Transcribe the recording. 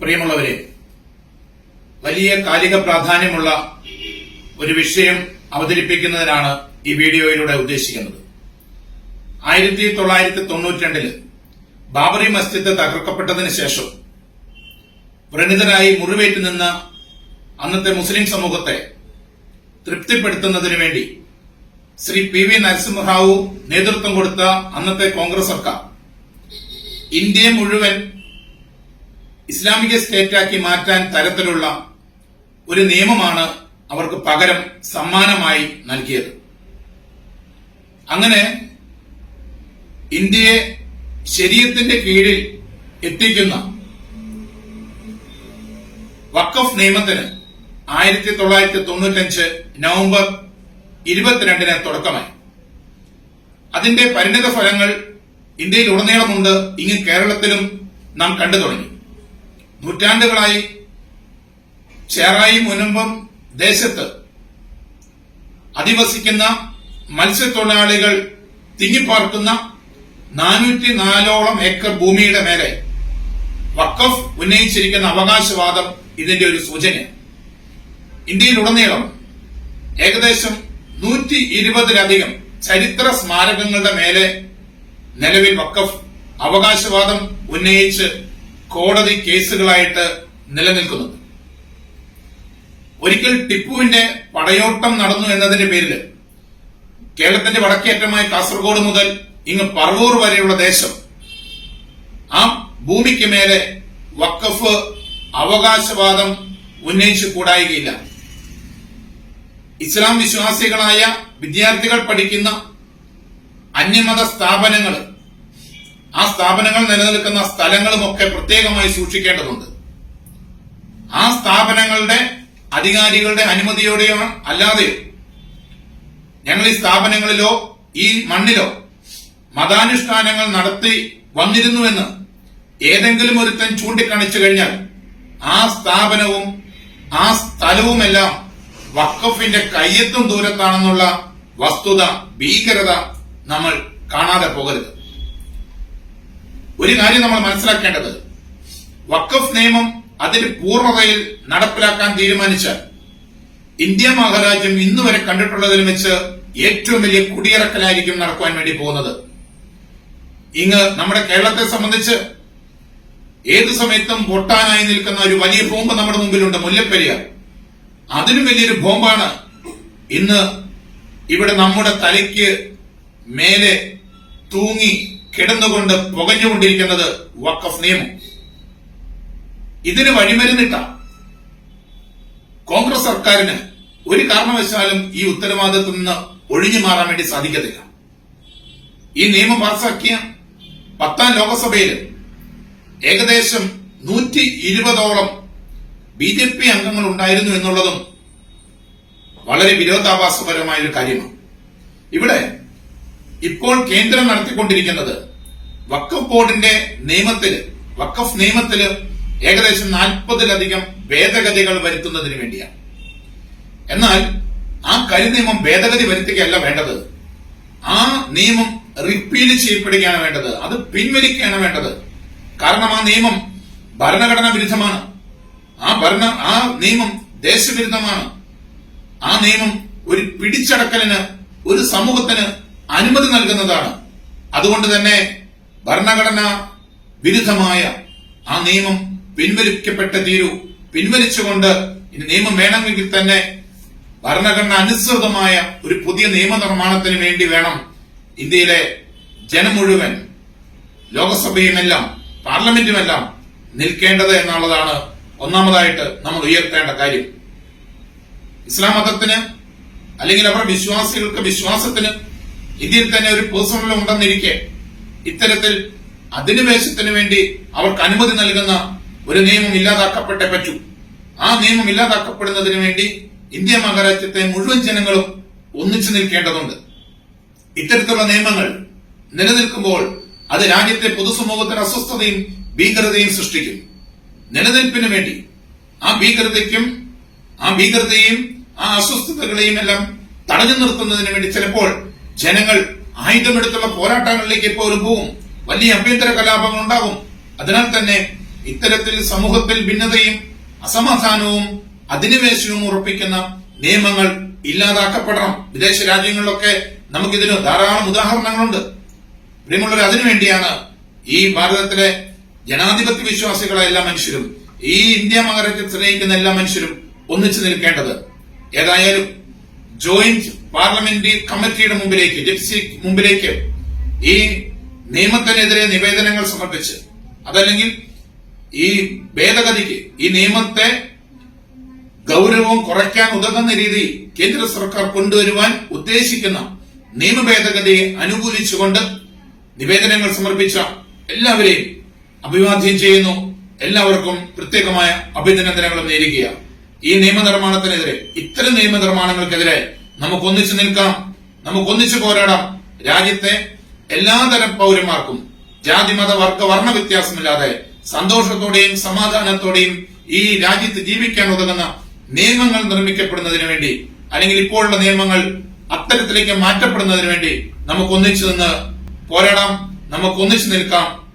പ്രിയമുള്ളവരെ വലിയ കാലിക പ്രാധാന്യമുള്ള ഒരു വിഷയം അവതരിപ്പിക്കുന്നതിനാണ് ഈ വീഡിയോയിലൂടെ ഉദ്ദേശിക്കുന്നത്. ആയിരത്തി തൊള്ളായിരത്തി തൊണ്ണൂറ്റിരണ്ടിൽ ബാബറി മസ്ജിദ് തകർക്കപ്പെട്ടതിന് ശേഷം വ്രണിതരായി മുറിവേറ്റ് നിന്ന അന്നത്തെ മുസ്ലിം സമൂഹത്തെ തൃപ്തിപ്പെടുത്തുന്നതിന് വേണ്ടി ശ്രീ പി വി നരസിംഹറാവു നേതൃത്വം കൊടുത്ത അന്നത്തെ കോൺഗ്രസ് സർക്കാർ ഇന്ത്യയെ മുഴുവൻ ഇസ്ലാമിക സ്റ്റേറ്റാക്കി മാറ്റാൻ തരത്തിലുള്ള ഒരു നിയമമാണ് അവർക്ക് പകരം സമ്മാനമായി നൽകിയത്. അങ്ങനെ ഇന്ത്യയെ ശരീരത്തിന്റെ കീഴിൽ എത്തിക്കുന്ന വക്കഫ് നിയമത്തിന് ആയിരത്തി തൊള്ളായിരത്തി തൊണ്ണൂറ്റഞ്ച് നവംബർ ഇരുപത്തിരണ്ടിന് തുടക്കമായി. അതിന്റെ പരിണിത ഫലങ്ങൾ ഇന്ത്യയിൽ ഉടനീളമുണ്ട് ഇങ്ങ് കേരളത്തിലും നാം കണ്ടു തുടങ്ങി. നൂറ്റാണ്ടുകളായി ചേറായി മുനമ്പം ദേശത്ത് അധിവസിക്കുന്ന മത്സ്യത്തൊഴിലാളികൾ തിങ്ങിപ്പാർക്കുന്ന നാനൂറ്റി നാലോളം ഏക്കർ ഭൂമിയുടെ മേലെ വക്കഫ് ഉന്നയിച്ചിരിക്കുന്ന അവകാശവാദം ഇതിന്റെ ഒരു സൂചനയാണ് ഇന്ത്യയിലുടനീളം ഏകദേശം നൂറ്റി ഇരുപതിലധികം ചരിത്ര സ്മാരകങ്ങളുടെ മേലെ നിലവിൽ വക്കഫ് അവകാശവാദം ഉന്നയിച്ച് കോടതി കേസുകളായിട്ട് നിലനിൽക്കുന്നത്. ഒരിക്കൽ ടിപ്പുവിന്റെ പടയോട്ടം നടന്നു എന്നതിന്റെ പേരിൽ കേരളത്തിന്റെ വടക്കേറ്റമായ കാസർഗോഡ് മുതൽ ഇങ്ങ് പറവൂർ വരെയുള്ള ദേശം ആ ഭൂമിക്ക് മേലെ വക്കഫ് അവകാശവാദം ഉന്നയിച്ചു കൂടായികയില്ല. ഇസ്ലാം വിശ്വാസികളായ വിദ്യാർത്ഥികൾ പഠിക്കുന്ന അന്യമത സ്ഥാപനങ്ങൾ ആ സ്ഥാപനങ്ങൾ നിലനിൽക്കുന്ന സ്ഥലങ്ങളുമൊക്കെ പ്രത്യേകമായി സൂക്ഷിക്കേണ്ടതുണ്ട്. ആ സ്ഥാപനങ്ങളുടെ അധികാരികളുടെ അനുമതിയോടെയോ അല്ലാതെയോ ഞങ്ങൾ ഈ സ്ഥാപനങ്ങളിലോ ഈ മണ്ണിലോ മതാനുഷ്ഠാനങ്ങൾ നടത്തി വന്നിരുന്നുവെന്ന് ഏതെങ്കിലും ഒരുത്തൻ ചൂണ്ടിക്കാണിച്ചു കഴിഞ്ഞാൽ ആ സ്ഥാപനവും ആ സ്ഥലവുമെല്ലാം വഖഫിന്റെ കയ്യെത്തും ദൂരത്താണെന്നുള്ള വസ്തുത ഭീകരത നമ്മൾ കാണാതെ പോകരുത്. ഒരു കാര്യം നമ്മൾ മനസ്സിലാക്കേണ്ടത്. വക്കഫ് നിയമം അതിന്റെ പൂർണതയിൽ നടപ്പിലാക്കാൻ തീരുമാനിച്ച ഇന്ത്യ മഹാരാജ്യം ഇന്ന് വരെ കണ്ടിട്ടുള്ളതിൽ വെച്ച് ഏറ്റവും വലിയ കുടിയിറക്കലായിരിക്കും നടക്കുവാൻ വേണ്ടി പോകുന്നത്. ഇങ്ങ് നമ്മുടെ കേരളത്തെ സംബന്ധിച്ച് ഏത് സമയത്തും പൊട്ടാനായി നിൽക്കുന്ന ഒരു വലിയ ബോംബ് നമ്മുടെ മുമ്പിലുണ്ട് മുല്ലപ്പെരിയാർ. അതിനും വലിയൊരു ബോംബാണ് ഇന്ന് ഇവിടെ നമ്മുടെ തലയ്ക്ക് മേലെ തൂങ്ങി കിടന്നുകൊണ്ട് പുകഞ്ഞുകൊണ്ടിരിക്കുന്നത് വക്കഫ് നിയമം. ഇതിന് വഴിമരുന്നിട്ട കോൺഗ്രസ് സർക്കാരിന് ഒരു കാരണവശാലും ഈ ഉത്തരവാദിത്വത്തിൽ നിന്ന് ഒഴിഞ്ഞു മാറാൻ വേണ്ടി സാധിക്കത്തില്ല. ഈ നിയമം പാസാക്കിയ പത്താം ലോകസഭയിൽ ഏകദേശം നൂറ്റി ഇരുപതോളം ബി ജെ പി അംഗങ്ങൾ ഉണ്ടായിരുന്നു എന്നുള്ളതും വളരെ വിരോധാഭാസപരമായ ഒരു കാര്യമാണ്. ഇവിടെ ഇപ്പോൾ കേന്ദ്രം നടത്തിക്കൊണ്ടിരിക്കുന്നത് വക്കഫ് ബോർഡിന്റെ നിയമത്തിൽ വക്കഫ് നിയമത്തിൽ ഏകദേശം നാൽപ്പതിലധികം ഭേദഗതികൾ വരുത്തുന്നതിന് വേണ്ടിയാണ്. എന്നാൽ ആ കരി നിയമം ഭേദഗതി വരുത്തുകയല്ല വേണ്ടത്. ആ നിയമം റിപ്പീൽ ചെയ്യപ്പെടുകയാണ് വേണ്ടത്. അത് പിൻവലിക്കുകയാണ് വേണ്ടത്. കാരണം ആ നിയമം ഭരണഘടനാ വിരുദ്ധമാണ്. ആ ഭരണ ആ നിയമം ദേശവിരുദ്ധമാണ്. ആ നിയമം ഒരു പിടിച്ചടക്കലിന് ഒരു സമൂഹത്തിന് അനുമതി നൽകുന്നതാണ്. അതുകൊണ്ട് തന്നെ ഭരണഘടന വിരുദ്ധമായ ആ നിയമം പിൻവലിക്കപ്പെട്ട തീരൂ പിൻവലിച്ചുകൊണ്ട് ഇനി നിയമം വേണമെങ്കിൽ തന്നെ ഭരണഘടന അനുസൃതമായ ഒരു പുതിയ നിയമനിർമ്മാണത്തിന് വേണ്ടി വേണം ഇന്ത്യയിലെ ജനം മുഴുവൻ ലോകസഭയുമെല്ലാം പാർലമെന്റുമെല്ലാം നിൽക്കേണ്ടത് എന്നുള്ളതാണ് ഒന്നാമതായിട്ട് നമ്മൾ ഉയർത്തേണ്ട കാര്യം. ഇസ്ലാം മതത്തിന് അല്ലെങ്കിൽ അവരുടെ വിശ്വാസികൾക്ക് വിശ്വാസത്തിന് ഇന്ത്യയിൽ തന്നെ ഒരു പേഴ്സണൽ ഉണ്ടെന്നിരിക്കെ ഇത്തരത്തിൽ അധിനിവേശത്തിന് വേണ്ടി അവർക്ക് അനുമതി നൽകുന്ന ഒരു നിയമം ഇല്ലാതാക്കപ്പെട്ടേ പറ്റൂ. ആ നിയമം ഇല്ലാതാക്കപ്പെടുന്നതിന് വേണ്ടി ഇന്ത്യ മഹാരാജ്യത്തെ മുഴുവൻ ജനങ്ങളും ഒന്നിച്ചു നിൽക്കേണ്ടതുണ്ട്. ഇത്തരത്തിലുള്ള നിയമങ്ങൾ നിലനിൽക്കുമ്പോൾ അത് രാജ്യത്തെ പൊതുസമൂഹത്തിന് അസ്വസ്ഥതയും ഭീകരതയും സൃഷ്ടിക്കും. നിലനിൽപ്പിന് വേണ്ടി ആ ഭീകരതയ്ക്കും ആ ഭീകരതയും ആ അസ്വസ്ഥതകളെയും എല്ലാം തടഞ്ഞു നിർത്തുന്നതിന് വേണ്ടി ചിലപ്പോൾ ജനങ്ങൾ ആയുധമെടുത്തുള്ള പോരാട്ടങ്ങളിലേക്ക് എപ്പോഴും പോവും. വലിയ അഭ്യന്തര കലാപങ്ങൾ ഉണ്ടാകും അതിനാൽ തന്നെ ഇത്തരത്തിൽ സമൂഹത്തിൽ ഭിന്നതയും അസമാധാനവും അധിനിവേശവും ഉറപ്പിക്കുന്ന നിയമങ്ങൾ ഇല്ലാതാക്കപ്പെടണം. വിദേശ രാജ്യങ്ങളിലൊക്കെ നമുക്കിതിന് ധാരാളം ഉദാഹരണങ്ങളുണ്ട്. പ്രിയമുള്ളവർ അതിനുവേണ്ടിയാണ് ഈ ഭാരതത്തിലെ ജനാധിപത്യ വിശ്വാസികളെ എല്ലാ മനുഷ്യരും ഈ ഇന്ത്യ മകരത്തെ സ്നേഹിക്കുന്ന എല്ലാ മനുഷ്യരും ഒന്നിച്ചു നിൽക്കേണ്ടത്. ഏതായാലും ജോയിന്റ് പാർലമെന്ററി കമ്മിറ്റിയുടെ മുമ്പിലേക്ക് ജപ്സി മുമ്പിലേക്ക് ഈ നിയമത്തിനെതിരെ നിവേദനങ്ങൾ സമർപ്പിച്ച് അതല്ലെങ്കിൽ ഈ ഭേദഗതിക്ക് ഈ നിയമത്തെ ഗൗരവം കുറയ്ക്കാൻ ഉതകുന്ന രീതി കേന്ദ്ര സർക്കാർ കൊണ്ടുവരുവാൻ ഉദ്ദേശിക്കുന്ന നിയമ ഭേദഗതിയെ അനുകൂലിച്ചുകൊണ്ട് നിവേദനങ്ങൾ സമർപ്പിച്ച എല്ലാവരെയും അഭിവാദ്യം ചെയ്യുന്നു. എല്ലാവർക്കും പ്രത്യേകമായ അഭിനന്ദനങ്ങളും നേരുകയാണ്. ഈ നിയമനിർമ്മാണത്തിനെതിരെ ഇത്തരം നിയമനിർമ്മാണങ്ങൾക്കെതിരെ നമുക്ക് ഒന്നിച്ചു നിൽക്കാം. നമുക്ക് ഒന്നിച്ചു പോരാടാം. രാജ്യത്തെ എല്ലാതരം പൗരന്മാർക്കും ജാതി മത വർഗ വർണ വ്യത്യാസമില്ലാതെ സന്തോഷത്തോടെയും സമാധാനത്തോടെയും ഈ രാജ്യത്ത് ജീവിക്കാൻ ഉതകുന്ന നിയമങ്ങൾ നിർമ്മിക്കപ്പെടുന്നതിന് വേണ്ടി അല്ലെങ്കിൽ ഇപ്പോഴുള്ള നിയമങ്ങൾ അത്തരത്തിലേക്ക് മാറ്റപ്പെടുന്നതിന് വേണ്ടി നമുക്ക് ഒന്നിച്ചു നിന്ന് പോരാടാം. നമുക്ക് ഒന്നിച്ചു നിൽക്കാം.